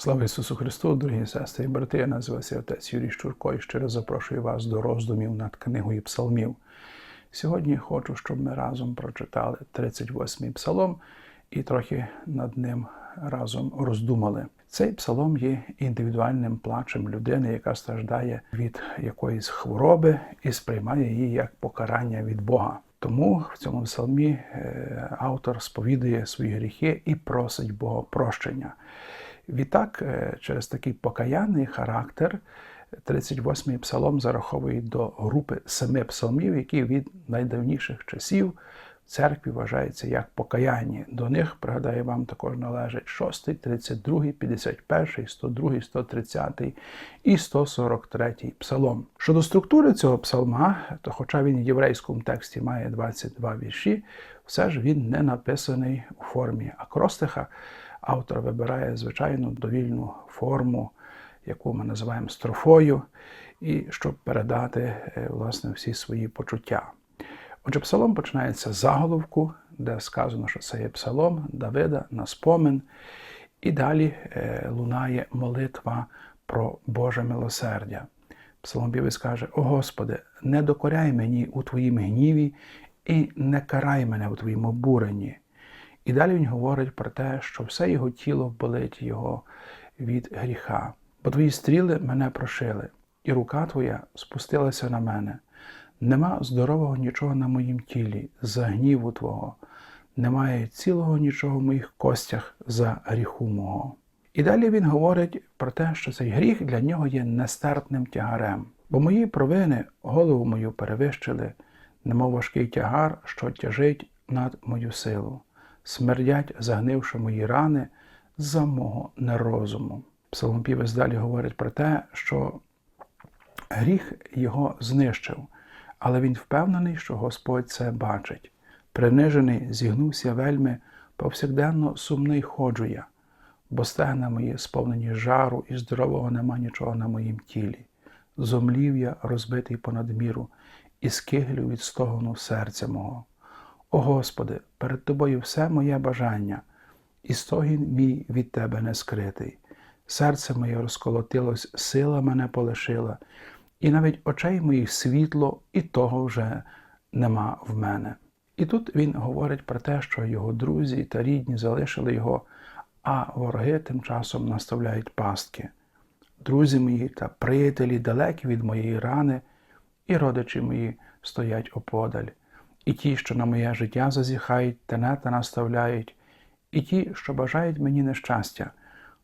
Слава Ісусу Христу, дорогі сестри і брати, я називаюся отець Юрій Щурко і щиро запрошую вас до роздумів над книгою псалмів. Сьогодні хочу, щоб ми разом прочитали 38-й псалом і трохи над ним разом роздумали. Цей псалом є індивідуальним плачем людини, яка страждає від якоїсь хвороби і сприймає її як покарання від Бога. Тому в цьому псалмі е, автор сповідує свої гріхи і просить Бога прощення. Відтак, е, через такий покаянний характер, 38-й псалом зараховує до групи семи псалмів, які від найдавніших часів в церкві вважаються як покаянні. До них, пригадаю, вам також належать 6, 32, 51, 102, 130 і 143 псалом. Щодо структури цього псалма, то хоча він в єврейському тексті має 22 вірші, все ж він не написаний у формі акростиха. Автор вибирає звичайну довільну форму, яку ми називаємо строфою, і щоб передати е, власне всі свої почуття. Отже, псалом починається з заголовку, де сказано, що це є псалом Давида на спомин, і далі е, лунає молитва про Боже милосердя. Псаломпівець каже: О Господи, не докоряй мені у Твоїм гніві і не карай мене у Твоїм обуренні. І далі він говорить про те, що все його тіло болить його від гріха. Бо твої стріли мене прошили, і рука твоя спустилася на мене. Нема здорового нічого на моїм тілі, за гніву Твого, немає цілого нічого в моїх костях за гріху мого. І далі він говорить про те, що цей гріх для нього є нестерпним тягарем, бо мої провини голову мою перевищили, немов важкий тягар, що тяжить над мою силу смердять, загнивши мої рани за мого нерозуму. Псалмопівець далі говорить про те, що гріх його знищив, але він впевнений, що Господь це бачить. Принижений, зігнувся вельми, повсякденно сумний ходжу я, бо стегна мої сповнені жару, і здорового нема нічого на моїм тілі. Зомлів я, розбитий понад міру, і скиглю від стогону серця мого. О Господи, перед Тобою все моє бажання, і стогін мій від Тебе не скритий. Серце моє розколотилось, сила мене полишила, і навіть очей моїх світло, і того вже нема в мене. І тут він говорить про те, що його друзі та рідні залишили його, а вороги тим часом наставляють пастки. Друзі мої та приятелі далекі від моєї рани, і родичі мої стоять оподаль і ті, що на моє життя зазіхають, тенета наставляють, і ті, що бажають мені нещастя,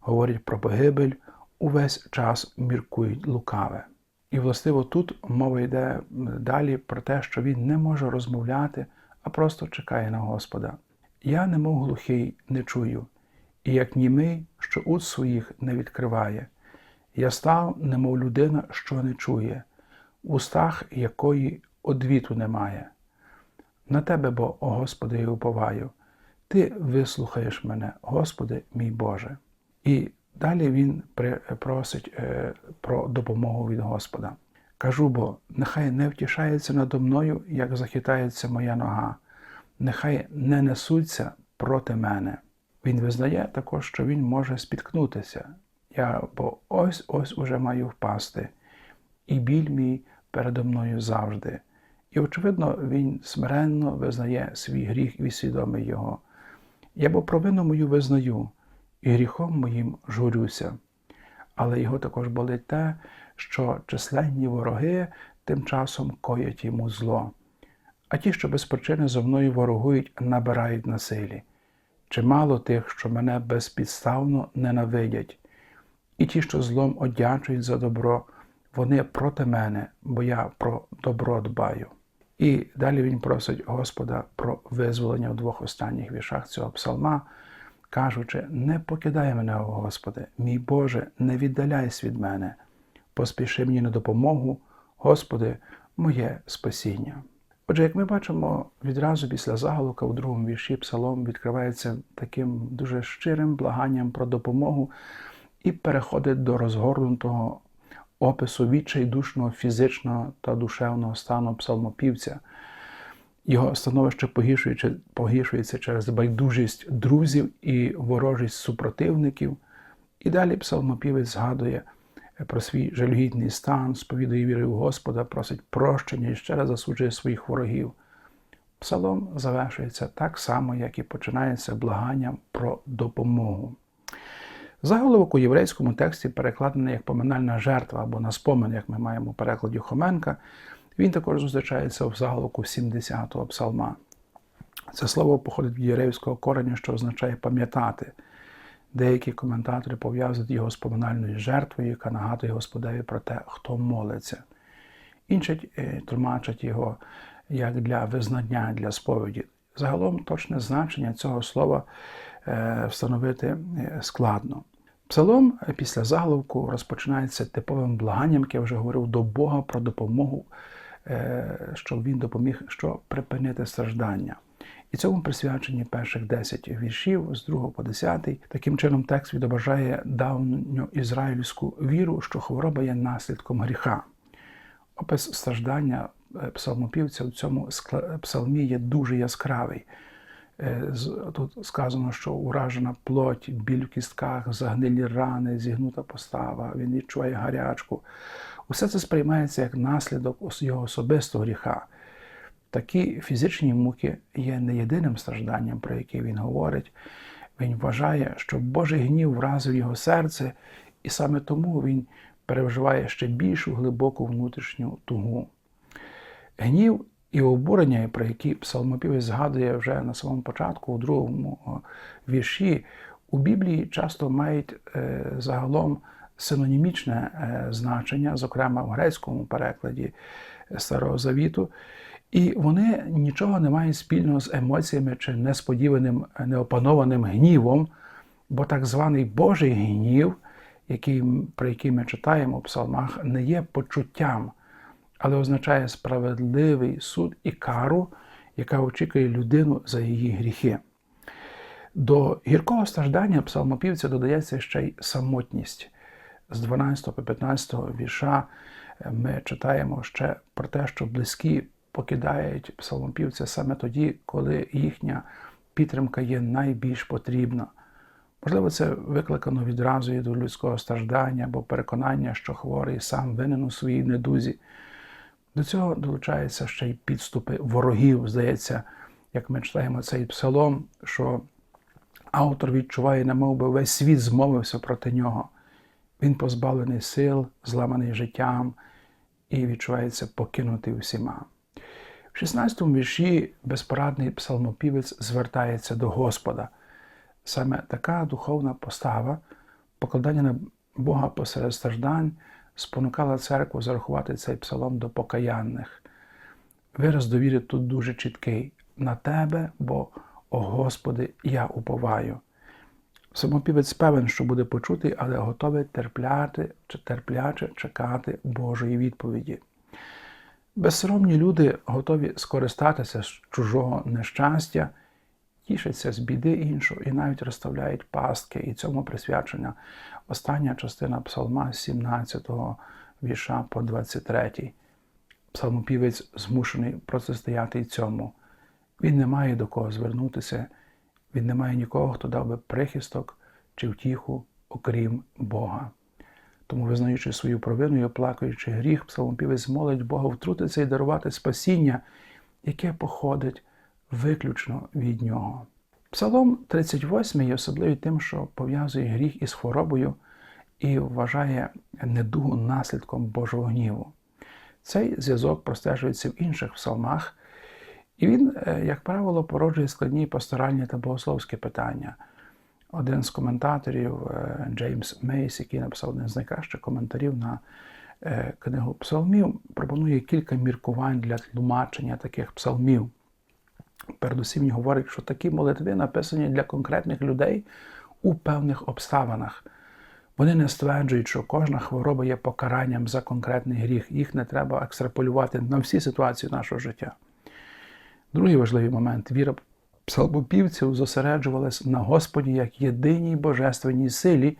говорять про погибель, увесь час міркують лукаве. І, властиво, тут мова йде далі про те, що він не може розмовляти, а просто чекає на Господа. Я, немов глухий, не чую, і як німий, що уст своїх не відкриває. Я став, немов людина, що не чує, в устах якої одвіту немає. На Тебе, бо, о Господи, я уповаю, Ти вислухаєш мене, Господи, мій Боже. І далі він просить е, про допомогу від Господа. Кажу бо, нехай не втішається надо мною, як захитається моя нога, нехай не несуться проти мене. Він визнає також, що він може спіткнутися. Я бо ось ось уже маю впасти, і біль мій передо мною завжди. І, очевидно, він смиренно визнає свій гріх і свідомий його. Я бо провину мою визнаю, і гріхом моїм журюся. Але його також болить те, що численні вороги тим часом коять йому зло, а ті, що без причини зо мною ворогують, набирають насилі. Чимало тих, що мене безпідставно ненавидять, і ті, що злом одячують за добро, вони проти мене, бо я про добро дбаю. І далі він просить Господа про визволення в двох останніх віршах цього псалма, кажучи: не покидай мене, Господи, мій Боже, не віддаляйся від мене, поспіши мені на допомогу, Господи, моє спасіння. Отже, як ми бачимо, відразу після заголовка у другому вірші Псалом відкривається таким дуже щирим благанням про допомогу і переходить до розгорнутого опису відчайдушного фізичного та душевного стану псалмопівця. Його становище погіршується через байдужість друзів і ворожість супротивників, І далі псалмопівець згадує про свій жалюгідний стан, сповідує віри в Господа, просить прощення і ще раз засуджує своїх ворогів. Псалом завершується так само, як і починається благанням про допомогу. Заголовок у єврейському тексті перекладений як поминальна жертва або на спомин, як ми маємо у перекладі Хоменка. Він також зустрічається в заголовку 70-го псалма. Це слово походить від єврейського кореня, що означає пам'ятати. Деякі коментатори пов'язують його з поминальною жертвою, яка нагадує Господеві про те, хто молиться. Інші е, тлумачать його як для визнання, для сповіді. Загалом точне значення цього слова встановити е, складно. Псалом після заголовку розпочинається типовим благанням, як я вже говорив, до Бога про допомогу, щоб він допоміг що припинити страждання. І цьому присвячені перших 10 віршів з 2 по 10. Таким чином, текст відображає давню ізраїльську віру, що хвороба є наслідком гріха. Опис страждання псалмопівця в цьому псалмі є дуже яскравий. Тут сказано, що уражена плоть, біль в кістках, загнилі рани, зігнута постава, він відчуває гарячку. Усе це сприймається як наслідок його особистого гріха. Такі фізичні муки є не єдиним стражданням, про яке він говорить. Він вважає, що Божий гнів вразив його серце, і саме тому він переживає ще більшу глибоку внутрішню тугу. Гнів і обурення, про які псалмопівець згадує вже на самому початку, у другому вірші, у Біблії часто мають е, загалом синонімічне е, значення, зокрема в грецькому перекладі Старого Завіту. І вони нічого не мають спільного з емоціями чи несподіваним, неопанованим гнівом, бо так званий Божий гнів, який, про який ми читаємо в псалмах, не є почуттям, але означає справедливий суд і кару, яка очікує людину за її гріхи. До гіркого страждання псалмопівця додається ще й самотність. З 12 по 15 вірша ми читаємо ще про те, що близькі покидають псалмопівця саме тоді, коли їхня підтримка є найбільш потрібна. Можливо, це викликано відразу до людського страждання або переконання, що хворий сам винен у своїй недузі. До цього долучаються ще й підступи ворогів. Здається, як ми читаємо цей псалом, що автор відчуває, немов би весь світ змовився проти нього. Він позбавлений сил, зламаний життям і відчувається покинутий усіма. В 16 му вірші безпорадний псалмопівець звертається до Господа. Саме така духовна постава, покладання на Бога посеред страждань, спонукала церкву зарахувати цей псалом до покаянних. Вираз довіри тут дуже чіткий на тебе, бо, о Господи, я уповаю. Самопівець певен, що буде почутий, але готовий терпляти чи терпляче чекати Божої відповіді. Безсоромні люди готові скористатися з чужого нещастя, тішаться з біди іншого і навіть розставляють пастки. І цьому присвячена остання частина псалма 17 віша по 23. Псалмопівець змушений протистояти цьому. Він не має до кого звернутися, він не має нікого, хто дав би прихисток чи втіху, окрім Бога. Тому, визнаючи свою провину і оплакуючи гріх, псалмопівець молить Бога втрутитися і дарувати спасіння, яке походить виключно від нього. Псалом 38 є особливий тим, що пов'язує гріх із хворобою і вважає недугу наслідком Божого гніву. Цей зв'язок простежується в інших псалмах, і він, е, як правило, породжує складні пасторальні та богословські питання. Один з коментаторів е, Джеймс Мейс, який написав один з найкращих коментарів на е, книгу псалмів, пропонує кілька міркувань для тлумачення таких псалмів. Передусім він говорить, що такі молитви написані для конкретних людей у певних обставинах. Вони не стверджують, що кожна хвороба є покаранням за конкретний гріх. Їх не треба екстраполювати на всі ситуації нашого життя. Другий важливий момент віра псалмопівців зосереджувалась на Господі як єдиній божественній силі,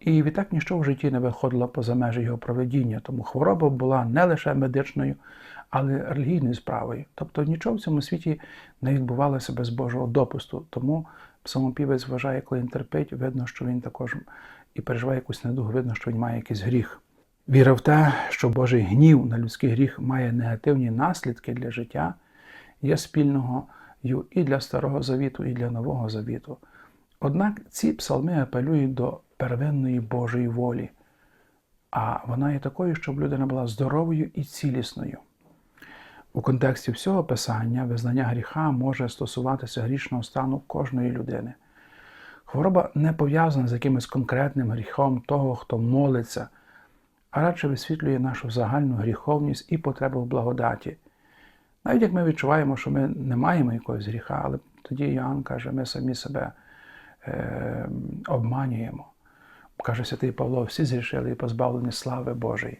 і відтак ніщо в житті не виходило поза межі його проведіння. Тому хвороба була не лише медичною, але релігійною справою. Тобто нічого в цьому світі не відбувалося без Божого допусту. Тому псалмопівець вважає, коли він терпить, видно, що він також і переживає якусь недугу, видно, що він має якийсь гріх. Віра в те, що Божий гнів на людський гріх має негативні наслідки для життя, є спільного і для Старого Завіту, і для Нового Завіту. Однак ці псалми апелюють до первинної Божої волі, а вона є такою, щоб людина була здоровою і цілісною. У контексті всього писання визнання гріха може стосуватися грішного стану кожної людини. Хвороба не пов'язана з якимось конкретним гріхом того, хто молиться, а радше висвітлює нашу загальну гріховність і потребу в благодаті. Навіть як ми відчуваємо, що ми не маємо якогось гріха, але тоді Йоанн каже, ми самі себе е, обманюємо. Каже святий Павло, всі зрішили і позбавлені слави Божої.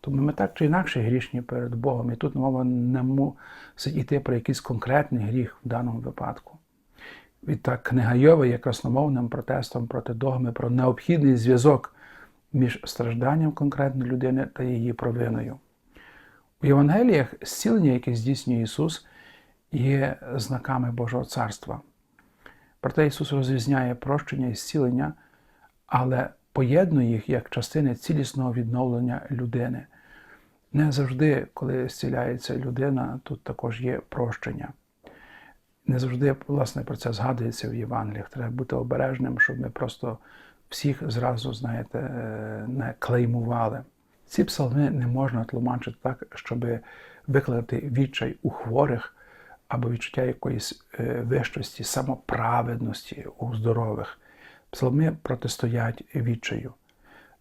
Тому ми так чи інакше грішні перед Богом. І тут мова не мусить йти про якийсь конкретний гріх в даному випадку. Відтак, книга Йова є красномовним протестом проти догми про необхідний зв'язок між стражданням конкретної людини та її провиною. У Євангеліях зцілення, яке здійснює Ісус, є знаками Божого Царства. Проте Ісус розрізняє прощення і зцілення, але поєднує їх як частини цілісного відновлення людини. Не завжди, коли зціляється людина, тут також є прощення. Не завжди, власне, про це згадується в Євангеліях. Треба бути обережним, щоб ми просто всіх зразу, знаєте, не клеймували. Ці псалми не можна тлумачити так, щоб викликати відчай у хворих або відчуття якоїсь вищості, самоправедності у здорових. Псалми протистоять відчаю.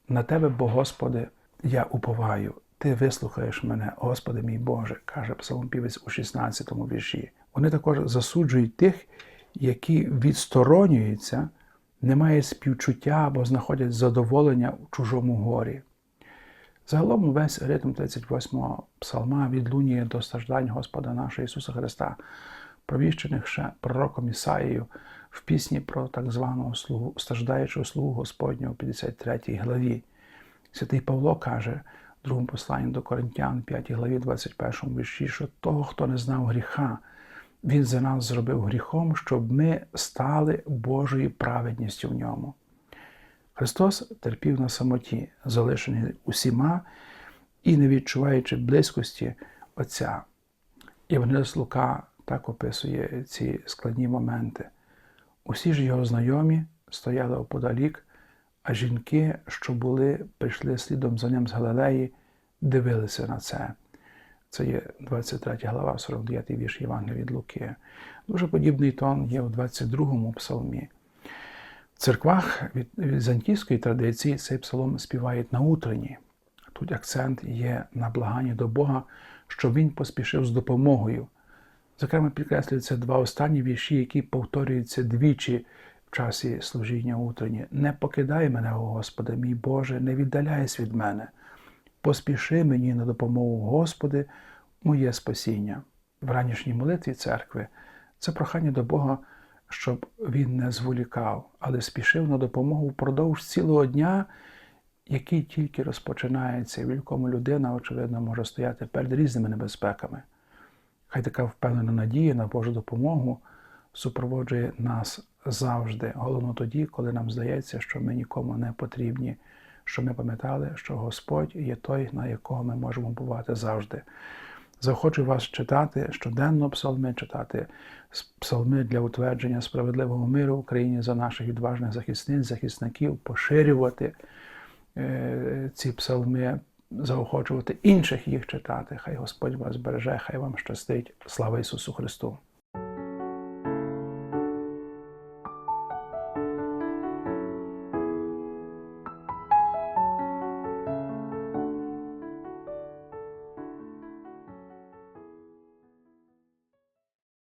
На тебе, бо Господи, я уповаю. Ти вислухаєш мене, Господи мій Боже, каже псалмопівець у 16 му вірші. Вони також засуджують тих, які відсторонюються, не мають співчуття або знаходять задоволення у чужому горі. Загалом весь ритм 38-го псалма відлунює до страждань Господа нашого Ісуса Христа, провіщених ще пророком Ісаїю в пісні про так званого слугу, страждаючого слугу Господнього у 53 главі. Святий Павло каже в другому посланні до Коринтян, 5 главі, 21 вірші, що того, хто не знав гріха, Він за нас зробив гріхом, щоб ми стали Божою праведністю в ньому. Христос терпів на самоті, залишений усіма і не відчуваючи близькості Отця. Євангеліст Лука так описує ці складні моменти. Усі ж його знайомі стояли оподалік, а жінки, що були, прийшли слідом за ним з Галилеї, дивилися на це. Це є 23 глава, 49 вірш Євангелія від Луки. Дуже подібний тон є у 22-му псалмі. В церквах від візантійської традиції цей псалом співають на утренні. Тут акцент є на благанні до Бога, щоб він поспішив з допомогою. Зокрема, підкреслюються два останні вірші, які повторюються двічі в часі служіння утренні. Не покидай мене, о Господи, мій Боже, не віддаляйся від мене. Поспіши мені на допомогу, Господи, моє спасіння. В ранішній молитві церкви це прохання до Бога, щоб він не зволікав, але спішив на допомогу впродовж цілого дня, який тільки розпочинається, в якому людина, очевидно, може стояти перед різними небезпеками. Хай така впевнена надія на Божу допомогу супроводжує нас завжди, головно тоді, коли нам здається, що ми нікому не потрібні, що ми пам'ятали, що Господь є той, на якого ми можемо бувати завжди. Захочу вас читати щоденно псалми, читати псалми для утвердження справедливого миру в Україні за наших відважних захисниць, захисників, поширювати е, ці псалми, заохочувати інших їх читати. Хай Господь вас береже, хай вам щастить. Слава Ісусу Христу!